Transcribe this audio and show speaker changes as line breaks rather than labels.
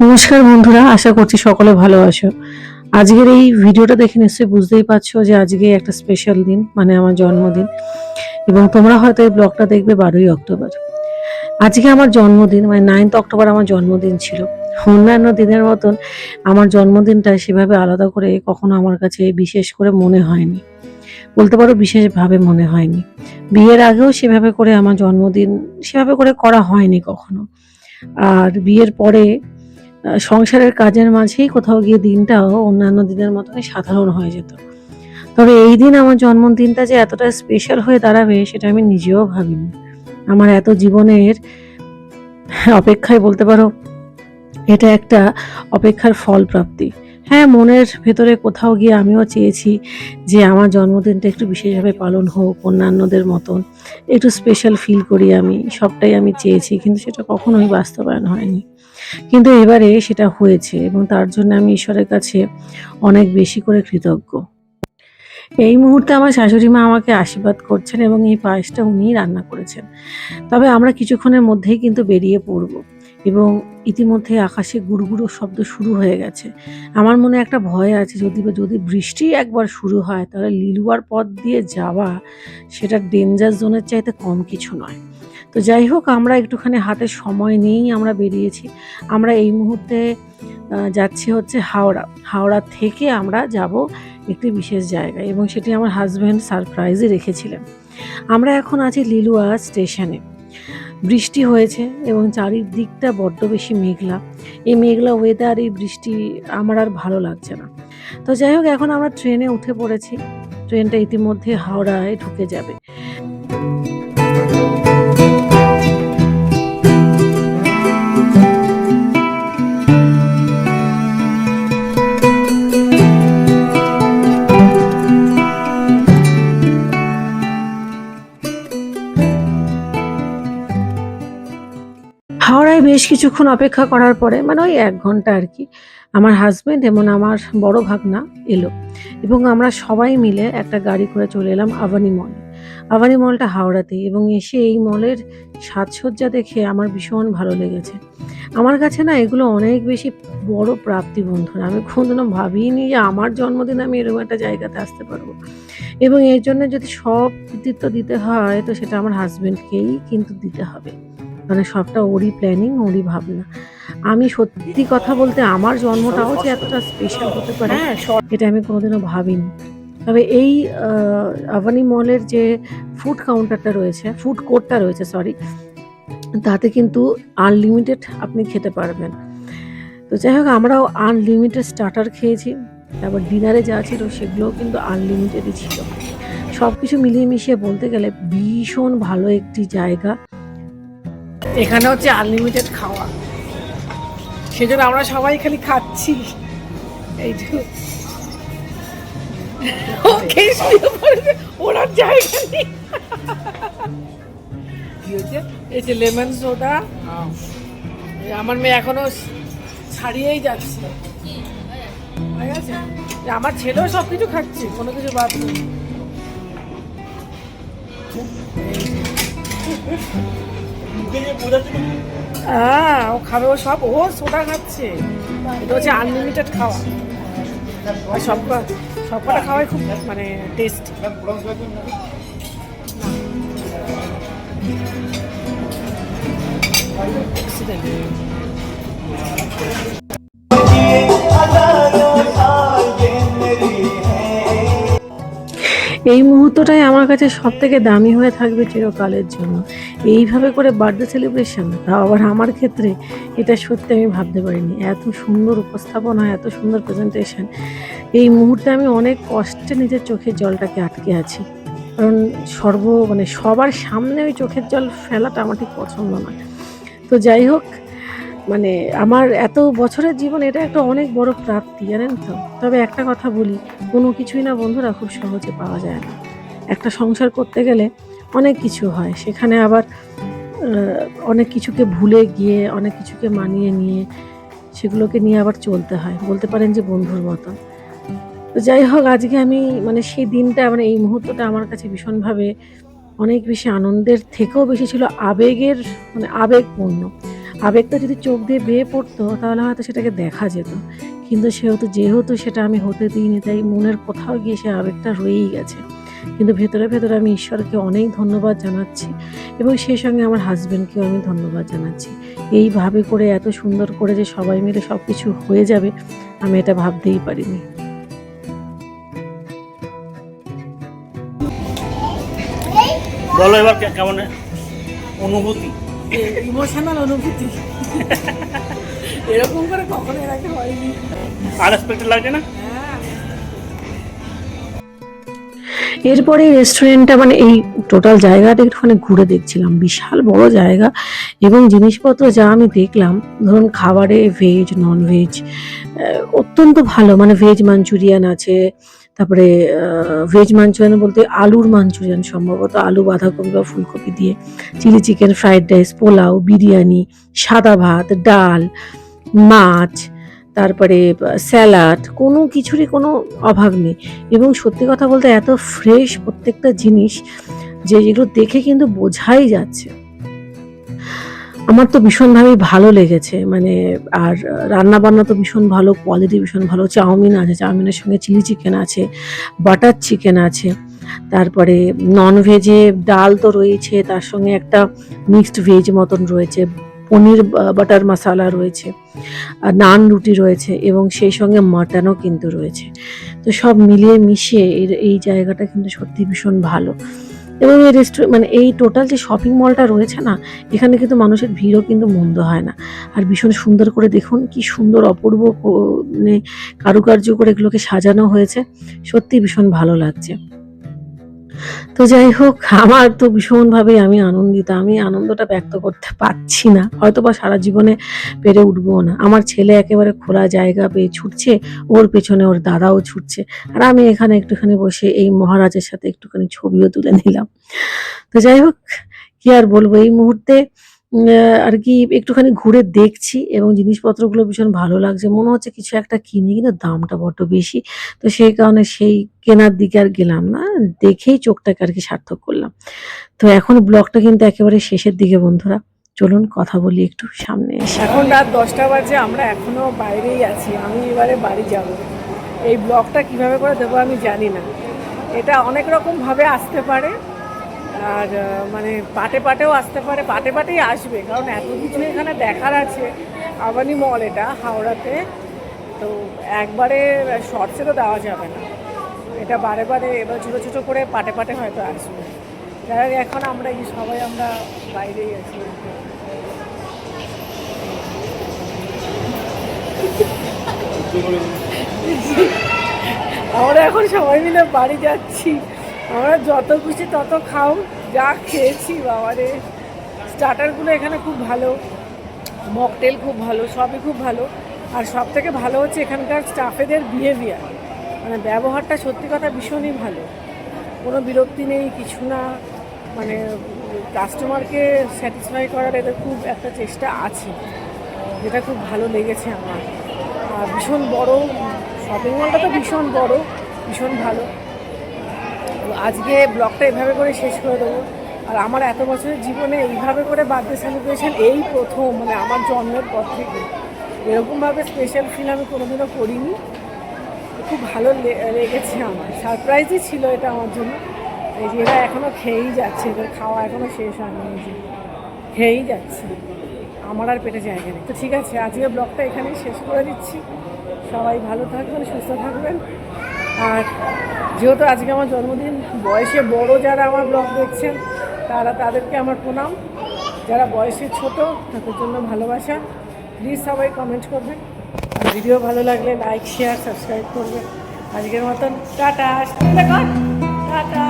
নমস্কার বন্ধুরা, আশা করছি সকলে ভালো আছো। আজকের এই ভিডিওটা দেখে নিশ্চয়ই বুঝতেই পারছ যে আজকে একটা স্পেশাল দিন মানে আমার জন্মদিন। এবং তোমরা হয়তো এই ব্লগটা দেখবে বারোই অক্টোবর। আজকে আমার জন্মদিন মানে নাইন্থ অক্টোবর আমার জন্মদিন ছিল। অন্যান্য দিনের মতন আমার জন্মদিনটা সেভাবে আলাদা করে কখনো আমার কাছে বিশেষ করে মনে হয়নি। বলতে পারো বিশেষভাবে মনে হয়নি। বিয়ের আগেও সেভাবে করে আমার জন্মদিন, সেভাবে করে করা হয়নি কখনো। আর বিয়ের পরে সংসারের কাজের মাঝেই কোথাও গিয়ে দিনটাও অন্যান্য দিনের মতনই সাধারণ হয়ে যেত। তবে এই দিন আমার জন্মদিনটা যে এতটা স্পেশাল হয়ে দাঁড়াবে সেটা আমি নিজেও ভাবিনি। আমার এত জীবনের অপেক্ষায় বলতে পারো, এটা একটা অপেক্ষার ফল প্রাপ্তি হ্যাঁ মনের ভেতরে কোথাও গিয়ে আমিও চেয়েছি যে আমার জন্মদিনটা একটু বিশেষভাবে পালন হোক, অন্যান্যদের মতন। একটু স্পেশাল ফিল করি আমি, সবটাই আমি চেয়েছি, কিন্তু সেটা কখনোই বাস্তবায়ন হয়নি। কিন্তু এবারে সেটা হয়েছে এবং তার জন্য আমি ঈশ্বরের কাছে অনেক বেশি করে কৃতজ্ঞ। এই মুহূর্তে আমার শাশুড়ি মা আমাকে আশীর্বাদ করছেন এবং এই পায়েসটা উনি রান্না করেছেন। তবে আমরা কিছুক্ষণের মধ্যেই কিন্তু বেরিয়ে পড়ব এবং ইতিমধ্যে আকাশে গুড়গুড়ো শব্দ শুরু হয়ে গেছে। আমার মনে একটা ভয় আছে, যদি যদি বৃষ্টি একবার শুরু হয়, তাহলে লিলুয়ার পথ দিয়ে যাওয়া সেটা ডেঞ্জার জোনের চাইতে কম কিছু নয়। তো যাই হোক, আমরা একটুখানি হাতে সময় নিয়েই আমরা বেরিয়েছি। আমরা এই মুহূর্তে যাচ্ছি হচ্ছে হাওড়া। হাওড়া থেকে আমরা যাব একটি বিশেষ জায়গায় এবং সেটি আমার হাজব্যান্ড সারপ্রাইজে রেখেছিলেন। আমরা এখন আছি লিলুয়া স্টেশনে বৃষ্টি হয়েছে এবং চারিদিকটা বড্ড বেশি মেঘলা। এই মেঘলা ওয়েদার এই বৃষ্টি আমার আর ভালো লাগছে না। তো যাই হোক, এখন আমরা ট্রেনে উঠে পড়েছি। ট্রেনটা ইতিমধ্যে হাওড়ায় ঢুকে যাবে। বেশ কিছুক্ষণ অপেক্ষা করার পরে মানে ওই এক ঘণ্টা আর কি, আমার হাজবেন্ড এবং আমার বড় ভাগনা এলো এবং আমরা সবাই মিলে একটা গাড়ি করে চলে এলাম আভানি মল আভানি মলটা হাওড়াতেই এবং এসে এই মলের সাজসজ্জা দেখে আমার ভীষণ ভালো লেগেছে। আমার কাছে না এগুলো অনেক বেশি বড় প্রাপ্তি বন্ধুরা আমি কোনোদিনও ভাবিনি যে আমার জন্মদিনে আমি এরকম একটা জায়গাতে আসতে পারব। এবং এর জন্য যদি সব কৃতিত্ব দিতে হয়, তো সেটা আমার হাজবেন্ডকেই কিন্তু দিতে হবে। মানে সবটা ওরই প্ল্যানিং ওরই ভাবনা। আমি সত্যি কথা বলতে আমার জন্মটাও যে এতটা স্পেশাল হতে পারে এটা আমি কোনোদিনও ভাবিনি। তবে এই আভানি মলের যে ফুড কাউন্টারটা রয়েছে ফুড কোর্টটা রয়েছে সরি তাতে কিন্তু আনলিমিটেড আপনি খেতে পারবেন। তো যাই হোক আমরাও আনলিমিটেড স্টার্টার খেয়েছি তারপর ডিনারে যা ছিল সেগুলোও কিন্তু আনলিমিটেডই ছিল। সব কিছু মিলিয়ে মিশিয়ে বলতে গেলে ভীষণ ভালো একটি জায়গা। এখানে হচ্ছে আনলিমিটেড খাওয়া। সেজন্য আমরা সবাই খালি খাচ্ছি। এই যে। ও খেয়ে শুয়ে পড়েছে, জায়গা নেই। কি এই যে লেমন সোডা আমার মেয়ে এখনও ছাড়িয়েই যাচ্ছে? যে আমার ছেলেও সব কিছু খাচ্ছে কোনো কিছু বাদ নেই। হ্যাঁ ও খাবে, ও সব, ও সোডা খাচ্ছে। এটা হচ্ছে আনলিমিটেড খাওয়া। আর সব সব কটা খাওয়াই খুব মানে টেস্ট এই মুহূর্তটাই আমার কাছে সব থেকে দামি হয়ে থাকবে চিরকালের জন্য। এইভাবে করে বার্থডে সেলিব্রেশন তাও আবার আমার ক্ষেত্রে, এটা সত্যি আমি ভাবতে পারিনি। এত সুন্দর উপস্থাপনা, এত সুন্দর প্রেজেন্টেশন এই মুহূর্তে আমি অনেক কষ্টে নিজের চোখের জলটাকে আটকে আছি। কারণ সর্ব মানে সবার সামনে ওই চোখের জল ফেলাটা আমার ঠিক পছন্দ নয়। তো যাই হোক মানে আমার এত বছরের জীবন, এটা একটা অনেক বড় প্রাপ্তি, জানেন তো? তবে একটা কথা বলি, কোনো কিছুই না বন্ধুরা খুব সহজে পাওয়া যায় না। একটা সংসার করতে গেলে অনেক কিছু হয়, সেখানে আবার অনেক কিছুকে ভুলে গিয়ে, অনেক কিছুকে মানিয়ে নিয়ে, সেগুলোকে নিয়ে আবার চলতে হয়। বলতে পারেন যে বন্ধুর মতো তো যাই হোক, আজকে আমি মানে সেই দিনটা মানে এই মুহূর্তটা আমার কাছে ভীষণভাবে অনেক বেশি আনন্দের থেকেও বেশি ছিল, আবেগের মানে আবেগপূর্ণ। আবেগটা যদি চোখ দিয়ে বেয়ে পড়তো, তাহলে হয়তো সেটাকে দেখা যেত। কিন্তু সেহেতু, যেহেতু সেটা আমি হতে দিইনি, তাই মনের কোথাও গিয়ে সে আবেগটা রয়েই গেছে। কিন্তু ভেতরে ভেতরে আমি ঈশ্বরকে অনেক ধন্যবাদ জানাচ্ছি এবং সেই সঙ্গে আমার হাজব্যান্ডকেও আমি ধন্যবাদ জানাচ্ছি। এইভাবে করে, এত সুন্দর করে যে সবাই মিলে সব কিছু হয়ে যাবে, আমি এটা ভাবতেই পারিনি।
বলো এবার কেমন অনুভূতি?
ইমোশনাল অনুভূতি। এরকম করে কখনো এর আগে হয়নি
আনএক্সপেক্টেড লাগছে না?
এরপরে রেস্টুরেন্টটা মানে এই টোটাল জায়গাটা একটুখানি ঘুরে দেখছিলাম। বিশাল বড় জায়গা। এবং জিনিসপত্র যা আমি দেখলাম ধরুন খাবারে ভেজ নন ভেজ অত্যন্ত ভালো। মানে ভেজ মাঞ্চুরিয়ান আছে তারপরে ভেজ মাঞ্চুরিয়ান বলতে আলুর মাঞ্চুরিয়ান, সম্ভবত আলু, বাঁধাকপি বা ফুলকপি দিয়ে chilli chicken fried rice pulao, biryani, সাদা ভাত, ডাল, মাছ, তারপরে স্যালাড কোনো কিছুরই কোনো অভাব নেই। এবং সত্যি কথা বলতে এত ফ্রেশ প্রত্যেকটা জিনিস যে যেগুলো দেখে কিন্তু বোঝাই যাচ্ছে। আমার তো ভীষণভাবেই ভালো লেগেছে মানে আর রান্না বান্না তো ভীষণ ভালো কোয়ালিটি ভীষণ ভালো, চাউমিন আছে, চাউমিনের সঙ্গে চিলি চিকেন আছে বাটার চিকেন আছে, তারপরে নন ভেজে ডাল তো রয়েছে, তার সঙ্গে একটা মিক্সড ভেজ মতন রয়েছে, পনির বাটার মশালা রয়েছে নান রুটি রয়েছে, এবং সেই সঙ্গে মাটনও কিন্তু রয়েছে। তো সব মিলিয়ে মিশিয়ে এই জায়গাটা কিন্তু সত্যি ভীষণ ভালো। এবং এই রেস্টুরেন্ট মানে এই টোটাল যে শপিং মলটা রয়েছে না, এখানে কিন্তু মানুষের ভিড়ও কিন্তু মন্দ হয় না। আর ভীষণ সুন্দর করে দেখুন কি সুন্দর অপূর্ব মানে কারুকার্য করে এগুলোকে সাজানো হয়েছে। সত্যি ভীষণ ভালো লাগছে। তো যাই হোক, আমার তো ভীষণভাবে আমি আনন্দিত। আমি আনন্দটা ব্যক্ত করতে পারছি না। হয়তো বা সারা জীবনে পেরে উঠবো না। আমার ছেলে একেবারে খোলা জায়গা পেয়ে ছুটছে, ওর পেছনে ওর দাদাও ছুটছে। আর আমি এখানে একটুখানি বসে এই মহারাজের সাথে একটুখানি ছবিও তুলে নিলাম। তো যাই হোক, কি আর বলব? এই মুহূর্তে আর কি একটুখানি ঘুরে দেখছি এবং জিনিসপত্রগুলো ভীষণ ভালো লাগছে। মনে হচ্ছে কিছু একটা কিনি, কিন্তু দামটা বড্ড বেশি। তো সেই কারণে সেই কেনার দিকে আর গেলাম না। দেখেই চোখটাকে আর কি সার্থক করলাম। তো এখন ব্লগটা কিন্তু একেবারে শেষের দিকে বন্ধুরা। চলুন কথা বলি একটু সামনে এসে।
এখন রাত দশটা বাজে, আমরা এখনও বাইরেই আছি। আমি এবারে বাড়ি যাব। এই ব্লগটা কীভাবে করে দেবো আমি জানি না। এটা অনেক রকম ভাবে আসতে পারে। আর মানে পাটে পাটেও আসতে পারে, পাটে পাটেই আসবে, কারণ এত কিছু এখানে দেখার আছে। আবানি মল এটা, হাওড়াতে। তো একবারে শর্টসে তো দেওয়া যাবে না। এটা বারে বারে, এবার ছোটো ছোটো করে পাটে পাটে হয়তো আসবে। যারা এখন আমরা এই সবাই আমরা বাইরেই আছি। আমরা এখন সবাই মিলে বাড়ি যাচ্ছি। আমরা যত খুশি তত খাও, যা খেয়েছি বাবারে স্টার্টারগুলো এখানে খুব ভালো, মকটেল খুব ভালো, সবই খুব ভালো। আর সব থেকে ভালো হচ্ছে এখানকার স্টাফেদের বিহেভিয়ার মানে ব্যবহারটা সত্যি কথা ভীষণই ভালো। কোনো বিরক্তি নেই, কিছু না। মানে কাস্টমারকে স্যাটিসফাই করার এদের খুব একটা চেষ্টা আছে, যেটা খুব ভালো লেগেছে আমার। আর ভীষণ বড় শপিং মলটা তো ভীষণ বড়, ভীষণ ভালো। আজকে ব্লগটা এভাবে করে শেষ করে দেবো। আর আমার এত বছরের জীবনে এইভাবে করে বার্থডে সেলিব্রেশন এই প্রথম মানে আমার জন্মের পর থেকে। এরকমভাবে স্পেশাল ফিল আমি কোনোদিনও করিনি। খুব ভালো লেগেছে আমার। সারপ্রাইজই ছিল এটা আমার জন্য। এই যে এরা এখনও খেয়েই যাচ্ছে, এদের খাওয়া এখনও শেষ হয়নি। যে খেয়েই যাচ্ছে। আমার আর পেটে জায়গা নেই। তো ঠিক আছে আজকে ব্লগটা এখানেই শেষ করে দিচ্ছি। সবাই ভালো থাকবেন, সুস্থ থাকবেন। আর যেহেতু আজকে আমার জন্মদিন, বয়সে বড় যারা আমার ব্লগ দেখছেন, তারা তাদেরকে আমার প্রণাম। যারা বয়সে ছোট, তাদের জন্য ভালোবাসা। প্লিজ সবাই কমেন্ট করবেন। আর ভিডিও ভালো লাগলে লাইক শেয়ার সাবস্ক্রাইব করবে আজকের মতন টাটা। টাটা।